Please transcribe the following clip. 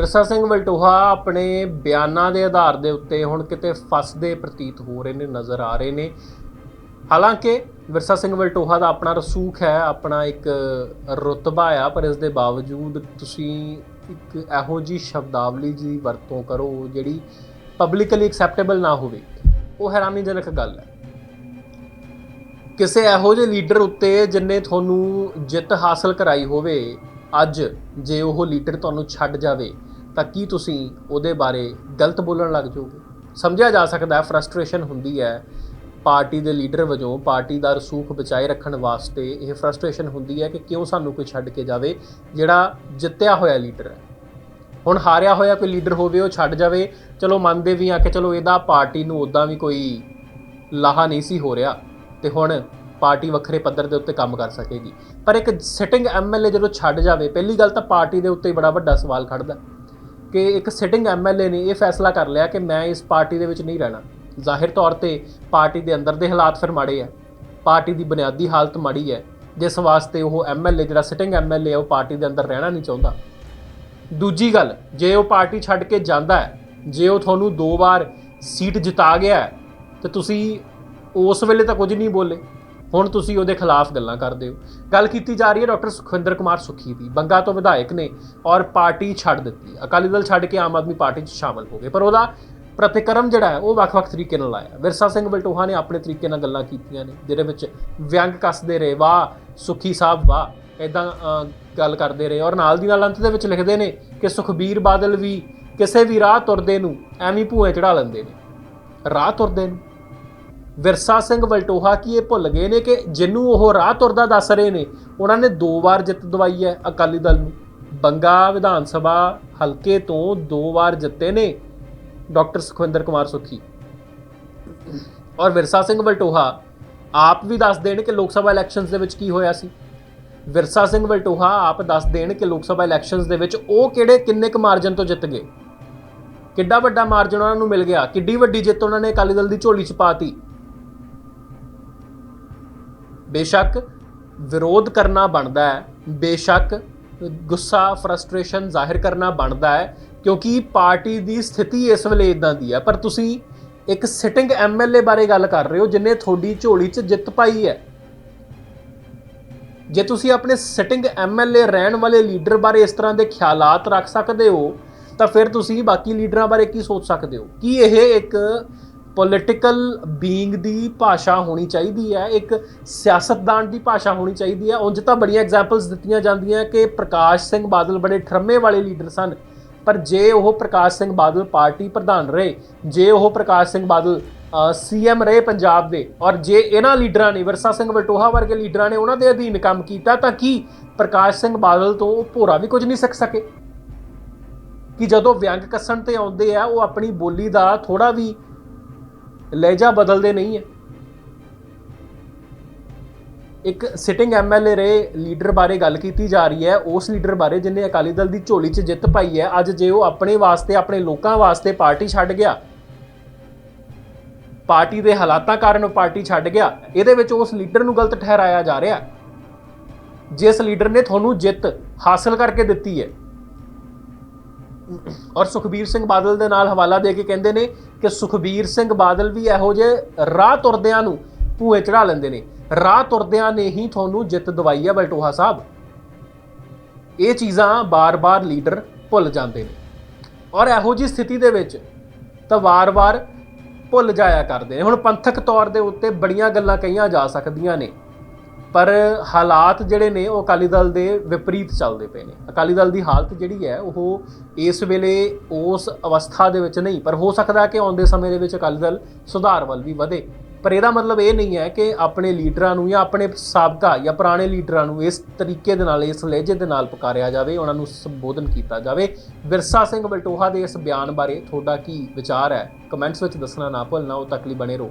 ਵਿਰਸਾ ਸਿੰਘ ਵਲਟੋਹਾ ਆਪਣੇ ਬਿਆਨਾਂ ਦੇ ਆਧਾਰ ਦੇ ਉੱਤੇ ਹੁਣ ਕਿਤੇ ਫਸਦੇ ਪ੍ਰਤੀਤ ਹੋ ਰਹੇ ਨੇ, ਨਜ਼ਰ ਆ ਰਹੇ ਨੇ। ਹਾਲਾਂਕਿ ਵਿਰਸਾ ਸਿੰਘ ਵਲਟੋਹਾ ਦਾ ਆਪਣਾ ਰਸੂਖ ਹੈ, ਆਪਣਾ ਇੱਕ ਰੁਤਬਾ ਆ, ਪਰ ਇਸ ਦੇ ਬਾਵਜੂਦ ਤੁਸੀਂ ਇੱਕ ਇਹੋ ਜੀ ਸ਼ਬਦਾਵਲੀ ਦੀ ਵਰਤੋਂ ਕਰੋ ਜਿਹੜੀ ਪਬਲਿਕਲੀ ਐਕਸੈਪਟੇਬਲ ਨਾ ਹੋਵੇ। ਉਹ ਹੈਰਾਨੀਜਨਕ ਗੱਲ ਹੈ। ਕਿਸੇ ਇਹੋ ਜਿਹੇ ਲੀਡਰ ਉੱਤੇ ਜਿਨੇ ਤੁਹਾਨੂੰ ਜਿੱਤ ਹਾਸਲ ਕਰਾਈ ਹੋਵੇ, ਅੱਜ ਜੇ ਉਹ ਲੀਡਰ ਤੁਹਾਨੂੰ ਛੱਡ ਜਾਵੇ ਤਾਂ ਕੀ ਤੁਸੀਂ ਉਹਦੇ ਬਾਰੇ ਗਲਤ ਬੋਲਣ ਲੱਗ ਜਾਓਗੇ? ਸਮਝਿਆ ਜਾ ਸਕਦਾ ਹੈ ਫਰਸਟ੍ਰੇਸ਼ਨ ਹੁੰਦੀ ਹੈ। ਪਾਰਟੀ ਦੇ ਲੀਡਰ ਵਜੋਂ ਪਾਰਟੀ ਦਾ ਰਸੂਖ ਬਚਾਏ ਰੱਖਣ ਵਾਸਤੇ ਇਹ ਫਰਸਟ੍ਰੇਸ਼ਨ ਹੁੰਦੀ ਹੈ ਕਿ ਕਿਉਂ ਸਾਨੂੰ ਕੋਈ ਛੱਡ ਕੇ ਜਾਵੇ, ਜਿਹੜਾ ਜਿੱਤਿਆ ਹੋਇਆ ਲੀਡਰ ਹੈ। ਹੁਣ ਹਾਰਿਆ ਹੋਇਆ ਕੋਈ ਲੀਡਰ ਹੋਵੇ, ਉਹ ਛੱਡ ਜਾਵੇ। ਚਲੋ ਮੰਨਦੇ ਵੀ ਆ ਕਿ ਚਲੋ ਇਹਦਾ ਪਾਰਟੀ ਨੂੰ ਉਦਾਂ ਵੀ ਕੋਈ ਲਾਹਾ ਨਹੀਂ ਸੀ ਹੋ ਰਿਹਾ ਤੇ ਹੁਣ ਪਾਰਟੀ ਵੱਖਰੇ ਪੱਧਰ ਦੇ ਉੱਤੇ ਕੰਮ ਕਰ ਸਕੇਗੀ। ਪਰ ਇੱਕ ਸਿਟਿੰਗ ਐਮਐਲਏ ਜਦੋਂ ਛੱਡ ਜਾਵੇ, ਪਹਿਲੀ ਗੱਲ ਤਾਂ ਪਾਰਟੀ ਦੇ ਉੱਤੇ ਬੜਾ ਵੱਡਾ ਸਵਾਲ ਖੜਦਾ। ਕਿ ਇੱਕ ਸਿਟਿੰਗ ਐਮਐਲਏ ਨੇ ਇਹ ਫੈਸਲਾ ਕਰ ਲਿਆ ਕਿ ਮੈਂ ਇਸ ਪਾਰਟੀ ਦੇ ਵਿੱਚ ਨਹੀਂ ਰਹਿਣਾ। ਜ਼ਾਹਿਰ ਤੌਰ ਤੇ ਪਾਰਟੀ ਦੇ ਅੰਦਰ ਦੇ ਹਾਲਾਤ ਫਿਰ ਮਾੜੇ ਆ। ਪਾਰਟੀ ਦੀ ਬੁਨਿਆਦੀ ਹਾਲਤ ਮਾੜੀ ਹੈ ਜਿਸ ਵਾਸਤੇ ਉਹ ਐਮਐਲਏ ਜਿਹੜਾ ਸਿਟਿੰਗ ਐਮਐਲਏ ਹੈ ਉਹ ਪਾਰਟੀ ਦੇ ਅੰਦਰ ਰਹਿਣਾ ਨਹੀਂ ਚਾਹੁੰਦਾ। ਦੂਜੀ ਗੱਲ ਜੇ ਉਹ ਪਾਰਟੀ ਛੱਡ ਕੇ ਜਾਂਦਾ ਹੈ ਜੇ ਉਹ ਤੁਹਾਨੂੰ ਦੋ ਵਾਰ ਸੀਟ ਜਿਤਾ ਗਿਆ ਹੈ, ਤੇ ਤੁਸੀਂ ਉਸ ਵੇਲੇ ਤਾਂ ਕੁਝ ਨਹੀਂ ਬੋਲੇ। ਹੁਣ ਤੁਸੀਂ ਉਹਦੇ ਖਿਲਾਫ ਗੱਲਾਂ ਕਰਦੇ ਹੋ। ਗੱਲ ਕੀਤੀ ਜਾ ਰਹੀ ਹੈ ਡਾਕਟਰ ਸੁਖਵਿੰਦਰ ਕੁਮਾਰ ਸੁਖੀ ਦੀ। ਬੰਗਾ ਤੋਂ ਵਿਧਾਇਕ ਨੇ ਔਰ ਪਾਰਟੀ ਛੱਡ ਦਿੱਤੀ। ਅਕਾਲੀ ਦਲ ਛੱਡ ਕੇ ਆਮ ਆਦਮੀ ਪਾਰਟੀ 'ਚ ਸ਼ਾਮਲ ਹੋ ਗਏ। ਪਰ ਉਹਦਾ ਪ੍ਰਤੀਕਰਮ ਜਿਹੜਾ ਹੈ, ਉਹ ਵੱਖ-ਵੱਖ ਤਰੀਕੇ ਨਾਲ ਆਇਆ। ਵਿਰਸਾ ਸਿੰਘ ਬਲਟੋਹਾ ਨੇ ਆਪਣੇ ਤਰੀਕੇ ਨਾਲ ਗੱਲਾਂ ਕੀਤੀਆਂ ਨੇ, ਜਿਹਦੇ ਵਿੱਚ ਵਿਅੰਗ ਕੱਸਦੇ ਰਹੇ, ਵਾਹ, ਸੁਖੀ ਸਾਹਿਬ, ਵਾਹ ਇਦਾਂ ਗੱਲ ਕਰਦੇ ਰਹੇ। ਔਰ ਨਾਲ ਦੀ ਨਾਲ ਅੰਤ ਦੇ ਵਿੱਚ ਲਿਖਦੇ ਨੇ ਕਿ ਸੁਖਬੀਰ ਬਾਦਲ ਵੀ ਕਿਸੇ ਵੀ ਰਾਹ ਤੁਰਦੇ ਨੂੰ ਐਵੇਂ ਭੂਏ ਚੜਾ ਲੈਂਦੇ ਨੇ। ਰਾਹ ਤੁਰਦੇ ਨੂੰ। ਵਿਰਸਾ ਸਿੰਘ ਵਲਟੋਹਾ ਕੀ ਇਹ ਭੁੱਲ ਗਏ ਨੇ ਕਿ ਜਿਹਨੂੰ ਉਹ ਰਾਹ ਤੁਰਦਾ ਦੱਸ ਰਹੇ ਨੇ? ਉਹਨਾਂ ਨੇ ਦੋ ਵਾਰ ਜਿੱਤ ਦਵਾਈ ਹੈ ਅਕਾਲੀ ਦਲ ਨੂੰ। ਬੰਗਾ ਵਿਧਾਨ ਸਭਾ ਹਲਕੇ ਤੋਂ ਦੋ ਵਾਰ ਜਿੱਤੇ ਨੇ ਡਾਕਟਰ ਸੁਖਵਿੰਦਰ ਕੁਮਾਰ ਸੁਖੀ। ਔਰ ਵਿਰਸਾ ਸਿੰਘ ਵਲਟੋਹਾ, ਆਪ ਵੀ ਦੱਸ ਦੇਣ ਕਿ ਲੋਕ ਸਭਾ ਇਲੈਕਸ਼ਨਸ ਦੇ ਵਿੱਚ ਕੀ ਹੋਇਆ ਸੀ? ਵਿਰਸਾ ਸਿੰਘ ਵਲਟੋਹਾ ਆਪ ਦੱਸ ਦੇਣ ਕਿ ਲੋਕ ਸਭਾ ਇਲੈਕਸ਼ਨਸ ਦੇ ਵਿੱਚ ਉਹ ਕਿਹੜੇ ਕਿੰਨੇ ਕੁ ਮਾਰਜਨ ਤੋਂ ਜਿੱਤ ਗਏ? ਕਿੱਡਾ ਵੱਡਾ ਮਾਰਜਨ ਉਹਨਾਂ ਨੂੰ ਮਿਲ ਗਿਆ? ਕਿੱਡੀ ਵੱਡੀ ਜਿੱਤ ਉਹਨਾਂ ਨੇ ਅਕਾਲੀ ਦਲ ਦੀ ਝੋਲੀ 'ਚ ਪਾਤੀ ਬੇਸ਼ੱਕ ਵਿਰੋਧ ਕਰਨਾ ਬਣਦਾ ਹੈ, ਬੇਸ਼ੱਕ ਗੁੱਸਾ ਫਰਸਟ੍ਰੇਸ਼ਨ ਜ਼ਾਹਿਰ ਕਰਨਾ ਬਣਦਾ ਹੈ, ਕਿਉਂਕਿ ਪਾਰਟੀ ਦੀ ਸਥਿਤੀ ਇਸ ਵੇਲੇ ਇਦਾਂ ਦੀ ਹੈ। ਪਰ ਤੁਸੀਂ ਇੱਕ ਸਿਟਿੰਗ ਐਮਐਲਏ ਬਾਰੇ ਗੱਲ ਕਰ ਰਹੇ ਹੋ, ਜਿਨੇ ਤੁਹਾਡੀ ਝੋਲੀ 'ਚ ਜਿੱਤ ਪਾਈ ਹੈ। ਜੇ ਤੁਸੀਂ ਆਪਣੇ ਸਿਟਿੰਗ ਐਮਐਲਏ ਰਹਿਣ ਵਾਲੇ ਲੀਡਰ ਬਾਰੇ ਇਸ ਤਰ੍ਹਾਂ ਦੇ ਖਿਆਲਾਤ ਰੱਖ ਸਕਦੇ ਹੋ, ਤਾਂ ਫਿਰ ਤੁਸੀਂ ਬਾਕੀ ਲੀਡਰਾਂ ਬਾਰੇ ਕੀ ਸੋਚ ਸਕਦੇ ਹੋ? ਕੀ ਇਹ ਇੱਕ ਪੋਲਿਟੀਕਲ ਬੀਇੰਗ ਦੀ ਭਾਸ਼ਾ ਹੋਣੀ ਚਾਹੀਦੀ ਹੈ, ਇੱਕ ਸਿਆਸਤਦਾਨ ਦੀ ਭਾਸ਼ਾ ਹੋਣੀ ਚਾਹੀਦੀ ਹੈ। ਉਂਝ ਤਾਂ ਬੜੀਆਂ ਐਗਜ਼ਾਮਪਲਸ ਦਿੱਤੀਆਂ ਜਾਂਦੀਆਂ ਕਿ ਪ੍ਰਕਾਸ਼ ਸਿੰਘ ਬਾਦਲ ਬੜੇ ਠਰਮੇ ਵਾਲੇ ਲੀਡਰ ਸਨ। ਪਰ ਜੇ ਉਹ ਪ੍ਰਕਾਸ਼ ਸਿੰਘ ਬਾਦਲ ਪਾਰਟੀ ਪ੍ਰਧਾਨ ਰਹੇ, ਜੇ ਉਹ ਪ੍ਰਕਾਸ਼ ਸਿੰਘ ਬਾਦਲ ਸੀਐਮ ਰਹੇ ਪੰਜਾਬ ਦੇ, ਔਰ ਜੇ ਇਹਨਾਂ ਲੀਡਰਾਂ ਨੇ, ਵਿਰਸਾ ਸਿੰਘ ਵਟੋਹਾ ਵਰਗੇ ਲੀਡਰਾਂ ਨੇ ਉਹਨਾਂ ਦੇ ਅਧੀਨ ਕੰਮ ਕੀਤਾ, ਤਾਂ ਕੀ ਪ੍ਰਕਾਸ਼ ਸਿੰਘ ਬਾਦਲ ਤੋਂ ਉਹ ਭੋਰਾ ਵੀ ਕੁਝ ਨਹੀਂ ਸਿੱਖ ਸਕੇ? ਕਿ ਜਦੋਂ ਵਿਅੰਗ ਕੱਸਣ ਤੇ ਆਉਂਦੇ ਆ, ਉਹ ਆਪਣੀ ਬੋਲੀ ਦਾ ਥੋੜਾ ਵੀ ਲਹਿਜਾ ਬਦਲਦੇ ਨਹੀਂ ਹੈ। ਇੱਕ ਸਿਟਿੰਗ ਐਮਐਲਏ ਰਹੇ ਲੀਡਰ ਬਾਰੇ ਗੱਲ ਕੀਤੀ ਜਾ ਰਹੀ ਹੈ। ਉਸ ਲੀਡਰ ਬਾਰੇ ਜਿਨੇ ਅਕਾਲੀ ਦਲ ਦੀ ਝੋਲੀ 'ਚ ਜਿੱਤ ਪਾਈ ਹੈ, ਅੱਜ ਜੇ ਉਹ ਆਪਣੇ ਵਾਸਤੇ, ਆਪਣੇ ਲੋਕਾਂ ਵਾਸਤੇ ਪਾਰਟੀ ਛੱਡ ਗਿਆ, ਪਾਰਟੀ ਦੇ ਹਾਲਾਤਾਂ ਕਾਰਨ ਉਹ ਪਾਰਟੀ ਛੱਡ ਗਿਆ, ਇਹਦੇ ਵਿੱਚ ਉਸ ਲੀਡਰ ਨੂੰ ਗਲਤ ਠਹਿਰਾਇਆ ਜਾ ਰਿਹਾ। ਜਿਸ ਲੀਡਰ ਨੇ ਤੁਹਾਨੂੰ ਜਿੱਤ ਹਾਸਲ ਕਰਕੇ ਦਿੱਤੀ ਹੈ। ਔਰ ਸੁਖਬੀਰ ਸਿੰਘ ਬਾਦਲ ਦੇ ਨਾਲ ਹਵਾਲਾ ਦੇ ਕੇ ਕਹਿੰਦੇ ਨੇ ਕਿ ਸੁਖਬੀਰ ਸਿੰਘ ਬਾਦਲ ਵੀ ਇਹੋ ਜਿਹੇ ਰਾਹ ਤੁਰਦਿਆਂ ਨੂੰ ਭੂਏ ਚੜਾ ਲੈਂਦੇ ਨੇ। ਰਾਹ ਤੁਰਦਿਆਂ ਨੇ ਹੀ ਤੁਹਾਨੂੰ ਜਿੱਤ ਦਵਾਈ ਹੈ ਬਲਟੋਹਾ ਸਾਹਿਬ। ਇਹ ਚੀਜ਼ਾਂ ਬਾਰ-ਬਾਰ ਲੀਡਰ ਭੁੱਲ ਜਾਂਦੇ ਨੇ। ਔਰ ਇਹੋ ਜੀ ਸਥਿਤੀ ਦੇ ਵਿੱਚ ਤਾਂ ਵਾਰ-ਵਾਰ ਭੁੱਲ ਜਾਇਆ ਕਰਦੇ ਨੇ। ਹੁਣ ਪੰਥਕ ਤੌਰ ਦੇ ਉੱਤੇ ਬੜੀਆਂ ਗੱਲਾਂ ਕਹੀਆਂ ਜਾ ਸਕਦੀਆਂ ਨੇ। ਪਰ ਹਾਲਾਤ ਜਿਹੜੇ ਨੇ ਉਹ ਅਕਾਲੀ ਦਲ ਦੇ ਵਿਪਰੀਤ ਚੱਲਦੇ ਪਏ ਨੇ। ਅਕਾਲੀ ਦਲ ਦੀ ਹਾਲਤ ਜਿਹੜੀ ਹੈ, ਉਹ ਇਸ ਵੇਲੇ ਉਸ ਅਵਸਥਾ ਦੇ ਵਿੱਚ ਨਹੀਂ, ਪਰ ਹੋ ਸਕਦਾ ਕਿ ਆਉਂਦੇ ਸਮੇਂ ਦੇ ਵਿੱਚ ਅਕਾਲੀ ਦਲ ਸੁਧਾਰ ਵੱਲ ਵੀ ਵਧੇ। ਪਰ ਇਹਦਾ ਮਤਲਬ ਇਹ ਨਹੀਂ ਹੈ ਕਿ ਆਪਣੇ ਲੀਡਰਾਂ ਨੂੰ ਜਾਂ ਆਪਣੇ ਸਾਬਕਾ ਜਾਂ ਪੁਰਾਣੇ ਲੀਡਰਾਂ ਨੂੰ ਇਸ ਤਰੀਕੇ ਦੇ ਨਾਲ, ਇਸ ਲਹਿਜੇ ਦੇ ਨਾਲ ਪੁਕਾਰਿਆ ਜਾਵੇ, ਉਹਨਾਂ ਨੂੰ ਸੰਬੋਧਨ ਕੀਤਾ ਜਾਵੇ। ਵਿਰਸਾ ਸਿੰਘ ਬਲਟੋਹਾ ਦੇ ਇਸ ਬਿਆਨ ਬਾਰੇ ਤੁਹਾਡਾ ਕੀ ਵਿਚਾਰ ਹੈ? ਕਮੈਂਟਸ ਵਿੱਚ ਦੱਸਣਾ ਨਾ ਭੁੱਲਣਾ, ਉਹ ਤੱਕ ਲਈ ਬਣੇ ਰਹੋ।